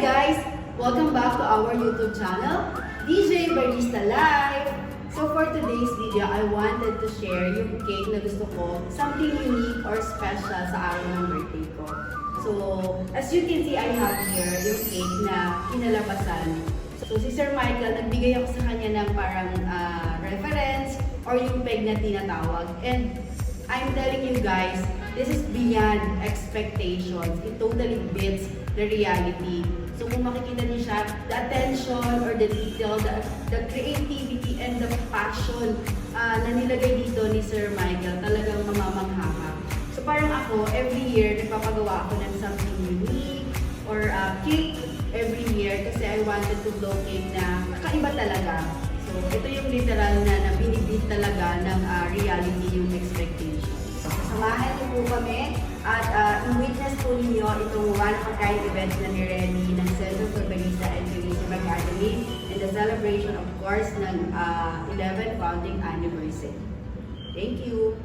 guys! Welcome back to our YouTube channel, DJ Barista Live! So for today's video, I wanted to share yung cake na gusto ko, something unique or special sa araw ng birthday ko. So, as you can see, I have here yung cake na kinalabasan. So si Sir Michael, nagbigay ako sa kanya ng parang ah, reference or yung peg na tinatawag. And I'm telling you guys, this is beyond expectations. It totally beats the reality. So kung makikita niyo siya, the attention or the detail, the, the creativity and the passion ah, na nilagay dito ni Sir Michael, talagang mamamangha. So parang ako, every year, nagpapagawa ako ng something unique or uh, cake every year kasi I wanted to blow cake na kakaiba talaga. So ito yung literal na, na binibit talaga ng ah, reality yung expectation. So sasamahan niyo po kami at uh, i-witness po ninyo itong one of a kind event na ni-ready ng Center for Barista and Tourism Academy and the celebration of course ng uh, 11th founding anniversary. Thank you!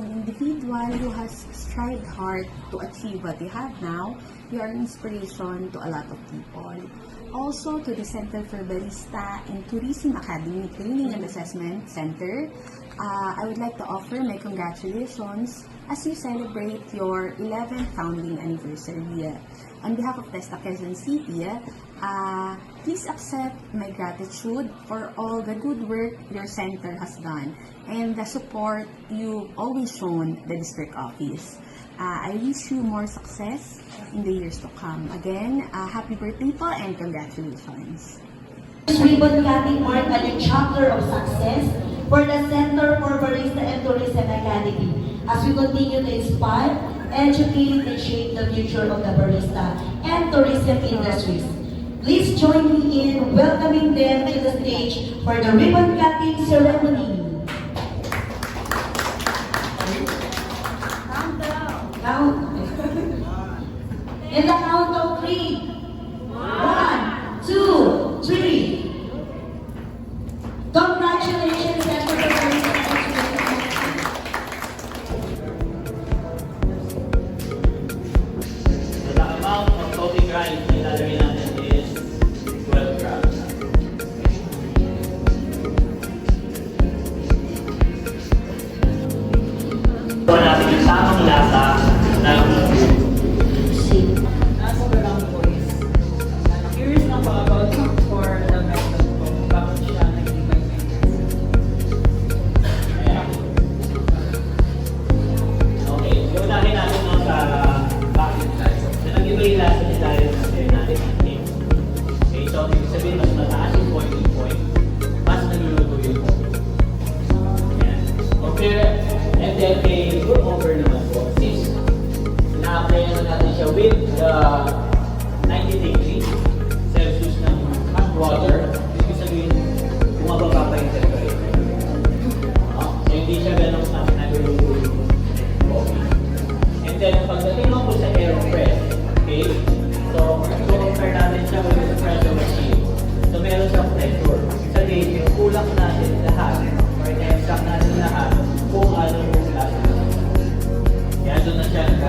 An individual who has strived hard to achieve what you have now, you are an inspiration to a lot of people. Also to the Center for Barista and Tourism Academy Training and Assessment Center, uh, I would like to offer my congratulations as you celebrate your 11th founding anniversary. On behalf of Testa Quezon City, uh, please accept my gratitude for all the good work your center has done and the support you've always shown the district office. Uh, I wish you more success in the years to come. Again, uh, happy birthday po and congratulations. Ribbon cutting mark a new chapter of success for the Center for Barista and Tourism Academy as we continue to inspire, educate, and shape the future of the barista and tourism industries. Please join me in welcoming them to the stage for the ribbon cutting ceremony.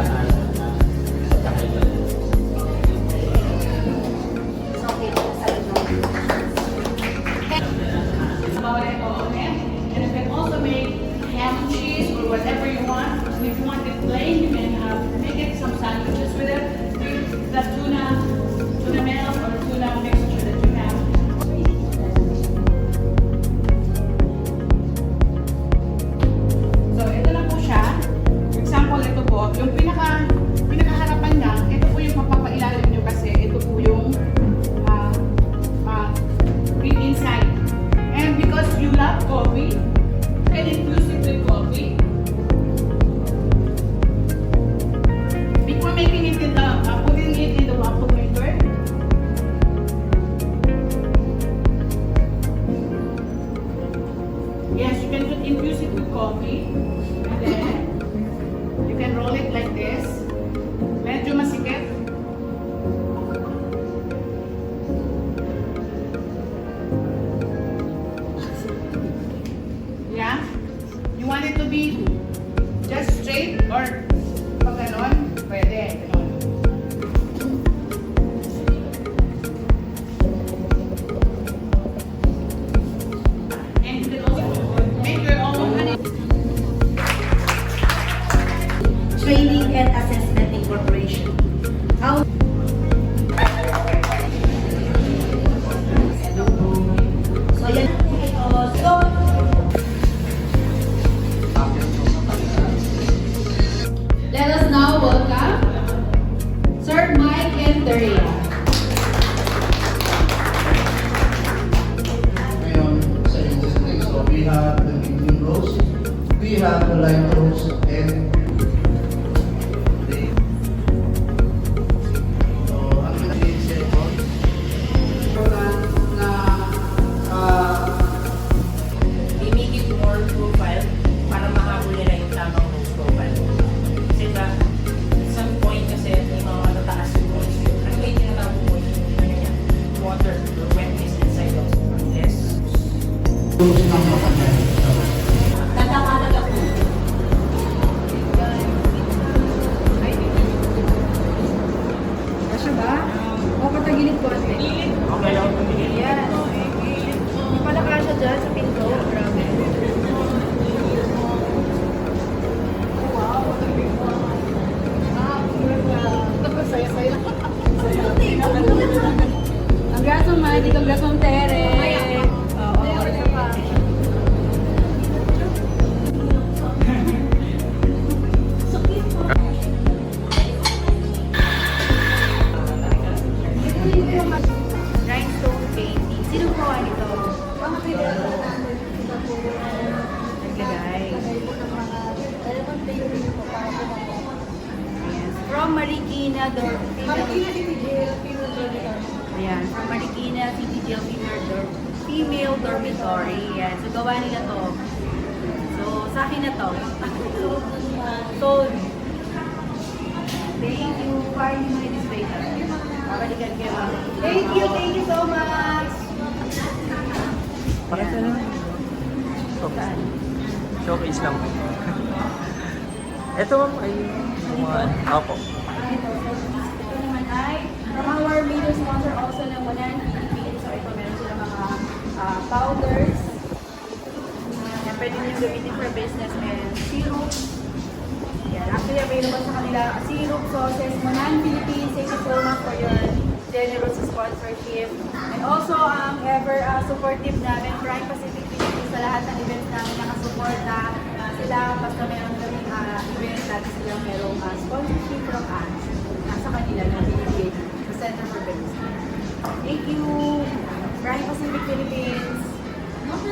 Na infuse it with coffee and then you can roll it like this. we have the medium roast, we have the light roast, and akin na to. so, thank you. Why you may display to? Babalikan kayo. Thank you, thank you so much. Parang ano? Saan? Showcase lang. Ito ma'am ay mga... Opo. Ito, naman ay from our major sponsor also ng Monan Philippines. So ito meron sila mga ah, powders na pwede nyo gamitin for business and syrup. Yan, actually available sa kanila syrup, sauces, Monan Philippines. Thank you so much for your generous sponsorship. And also, ang ever ah, supportive namin, Prime Pacific Philippines sa lahat ng events namin nakasuporta sila basta meron kami uh, event lagi silang merong ah, sponsorship from us nasa kanila na binibigay sa Center for Business. Thank you! Prime Pacific Philippines! 何?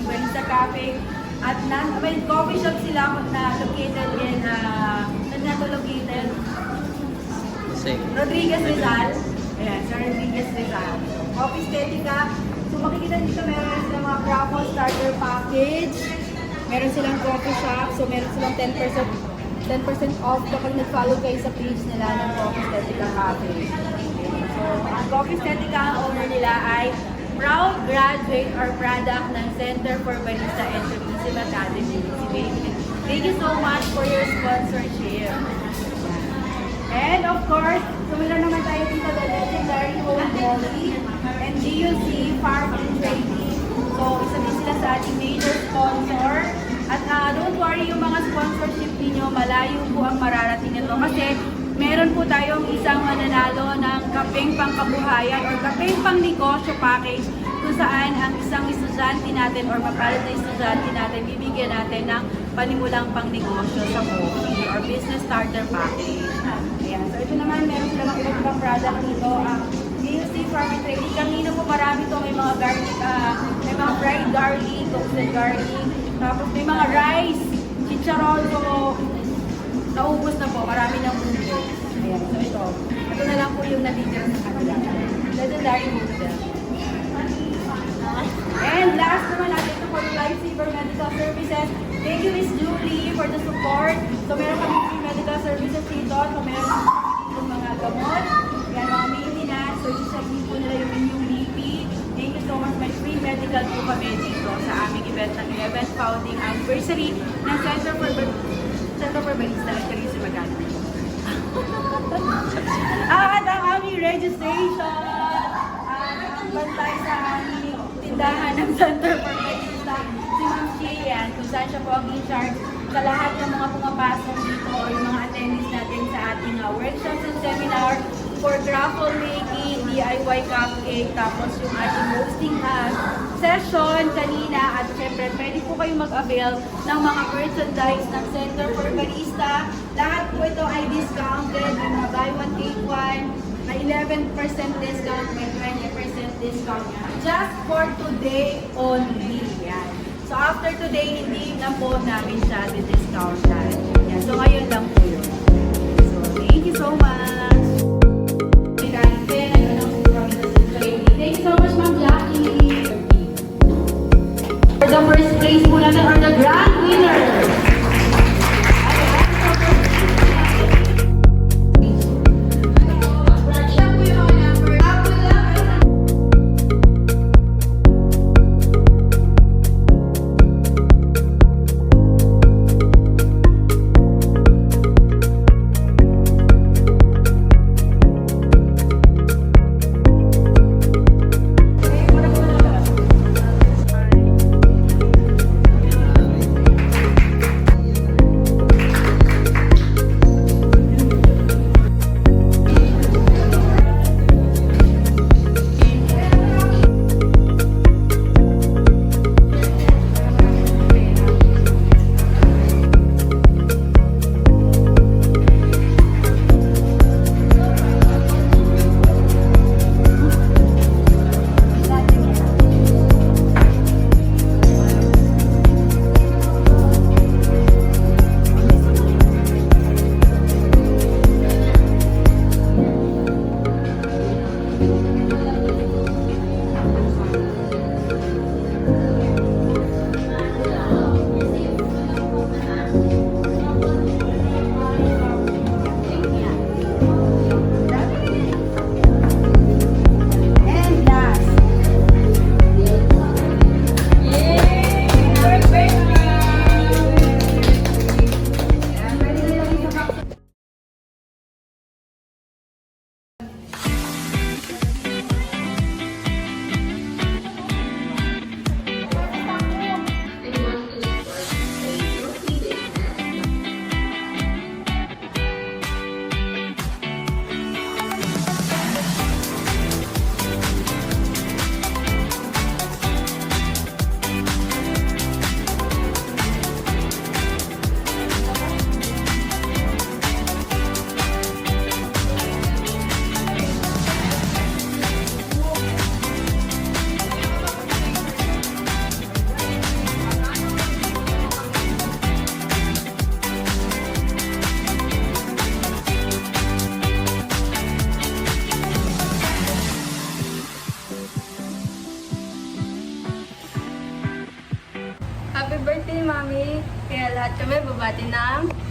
Namin sa Cafe. At na, may coffee shop sila na located in, uh, saan nga to located? Rodriguez Rizal. Ayan, sa Rodriguez Rizal. Coffee Estetica. So makikita dito meron silang mga Bravo Starter Package. Meron silang coffee shop. So meron silang 10% 10% off kapag nag-follow kayo sa page nila ng Coffee Estetica Cafe. So, ang Coffee Estetica, ang owner nila ay proud graduate or product ng Center for Barista and Tourism Academy. Thank you so much for your sponsorship. And of course, sumula naman tayo dito the legendary Home Molly and GUC Farm and Trading. So, isa din sila sa ating major sponsor. At ah, don't worry, yung mga sponsorship ninyo, malayo po ang mararating nito. Kasi meron po tayong isang mananalo ng kapeng pangkabuhayan or kapeng pang negosyo package kung saan ang isang estudyante natin or mapalad na estudyante natin, bibigyan natin ng panimulang pang negosyo sa coffee or business starter package. Ayan. So ito naman, meron sila mga iba't ibang product dito. Ang DUC Farm and Trading. Kanina po marami to. May mga garlic, ah, may mga fried garlic, toasted garlic. Tapos may mga rice, chicharon. So, naubos na po. Marami ng bumili. Ayan. So ito. Ito na lang po yung natitira sa kanila. Legendary noodle. And last naman natin ito po yung Lifesaver Medical Services. Thank you Miss Julie for the support. So meron kami free medical services dito. So meron kami mga gamot, yan mga maintenance. So din po nila yung inyong BP. Thank you so much. May free medical po kami dito sa aming event ng 11th founding anniversary ng Center for Bar- Center for Barista at Tourism Academy. At ang aming registration. At ang bantay sa tindahan ng Center for si Ma'am Chian, kung po ang in-charge sa lahat ng mga pumapasok dito o yung mga attendees natin sa ating uh, workshops and seminar for raffle making, DIY cupcake, tapos yung ating hosting uh, session kanina at syempre pwede po kayong mag-avail ng mga merchandise ng Center for Barista. Lahat po ito ay discounted, may mga buy one take one, may 11% discount, may 20% discount. Just for today only. Yan. So after today, hindi na po namin siya di-discountan. Yan. So ngayon lang po yun. So thank you so much. the first place po natin or the grand winner. Lahat kami babati ng